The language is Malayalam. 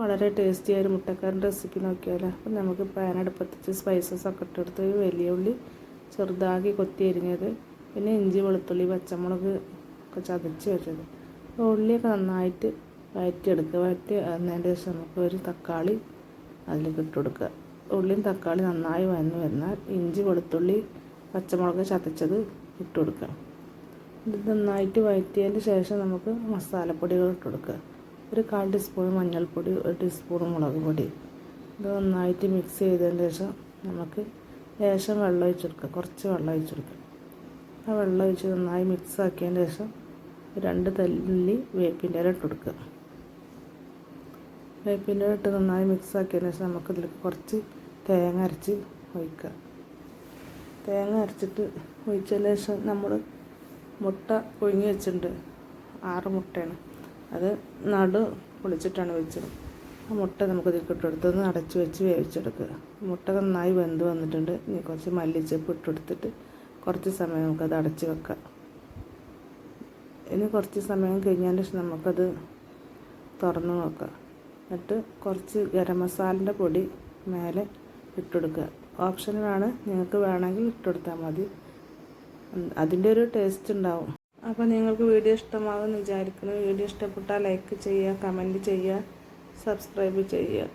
വളരെ ടേസ്റ്റി ആയ ഒരു മുട്ടക്കറിന്റെ റെസിപ്പി നോക്കിയാലോ? അപ്പം നമുക്ക് പാൻ അടുപ്പത്തിച്ച് സ്പൈസസ് ഒക്കെ ഇട്ടെടുത്ത് വലിയ ഉള്ളി ചെറുതാക്കി കൊത്തി അരിഞ്ഞത്. പിന്നെ ഇഞ്ചി വെളുത്തുള്ളി പച്ചമുളക് ഒക്കെ ചതച്ച് വെച്ചത്. അപ്പോൾ ഉള്ളിയൊക്കെ നന്നായിട്ട് വഴറ്റിയെടുക്കുക വഴറ്റി അതിന്റെ ശേഷം നമുക്ക് ഒരു തക്കാളി അതിലേക്ക് ഇട്ട് കൊടുക്കുക. ഉള്ളിയും തക്കാളി നന്നായി വന്നു വരുന്നാൽ ഇഞ്ചി വെളുത്തുള്ളി പച്ചമുളക് ചതച്ചത് ഇട്ട് കൊടുക്കുക. ഇത് നന്നായിട്ട് വഴറ്റിയതിന്റെ ശേഷം നമുക്ക് മസാലപ്പൊടികൾ ഇട്ട് കൊടുക്കുക. ഒരു കാൽ ടീസ്പൂൺ മഞ്ഞൾപ്പൊടി ഒരു ടീസ്പൂൺ മുളക് പൊടി. ഇത് നന്നായിട്ട് മിക്സ് ചെയ്തതിന് ശേഷം നമുക്ക് ലേശം വെള്ളം ഒഴിച്ചെടുക്കുക കുറച്ച് വെള്ളം ഒഴിച്ചെടുക്കുക ആ വെള്ളം ഒഴിച്ച് നന്നായി മിക്സ് ആക്കിയതിന് ശേഷം രണ്ട് തല്ലി വേപ്പിന്റെ ഇല ഇട്ട് കൊടുക്കുക. വേപ്പിന്റെ ഇട്ട് നന്നായി മിക്സ് ആക്കിയതിന് ശേഷം നമുക്ക് ഇതിലേക്ക് കുറച്ച് തേങ്ങ അരച്ച് ഒഴിക്കുക. തേങ്ങ അരച്ചിട്ട് ഒഴിച്ചതിന് ശേഷം നമ്മൾ മുട്ട പുഴുങ്ങി വെച്ചിട്ടുണ്ട്. ആറ് മുട്ടയാണ്. അത് നടു പൊളിച്ചിട്ടാണ് വെച്ചത്. ആ മുട്ട നമുക്ക് ഇട്ടെടുത്തൊന്ന് അടച്ച് വെച്ച് വേവിച്ചെടുക്കുക. മുട്ട നന്നായി വെന്ത് വന്നിട്ടുണ്ട്. ഇനി കുറച്ച് മല്ലിച്ചപ്പ് ഇട്ടെടുത്തിട്ട് കുറച്ച് സമയം നമുക്കത് അടച്ച് വെക്കാം. ഇനി കുറച്ച് സമയം കഴിഞ്ഞതിന് ശേഷം നമുക്കത് തുറന്ന് നോക്കാം. എന്നിട്ട് കുറച്ച് ഗരം മസാലന്റെ പൊടി മേലെ ഇട്ടെടുക്കുക ഓപ്ഷനിലാണ്. നിങ്ങൾക്ക് വേണമെങ്കിൽ ഇട്ടെടുത്താൽ മതി. അതിന്റെ ഒരു ടേസ്റ്റ് ഉണ്ടാവും. അപ്പോൾ നിങ്ങൾക്ക് വീഡിയോ ഇഷ്ടമാകുമെന്ന് വിചാരിക്കുന്നു. വീഡിയോ ഇഷ്ടപ്പെട്ടാൽ ലൈക്ക് ചെയ്യുക കമന്റ് ചെയ്യുക സബ്സ്ക്രൈബ് ചെയ്യുക.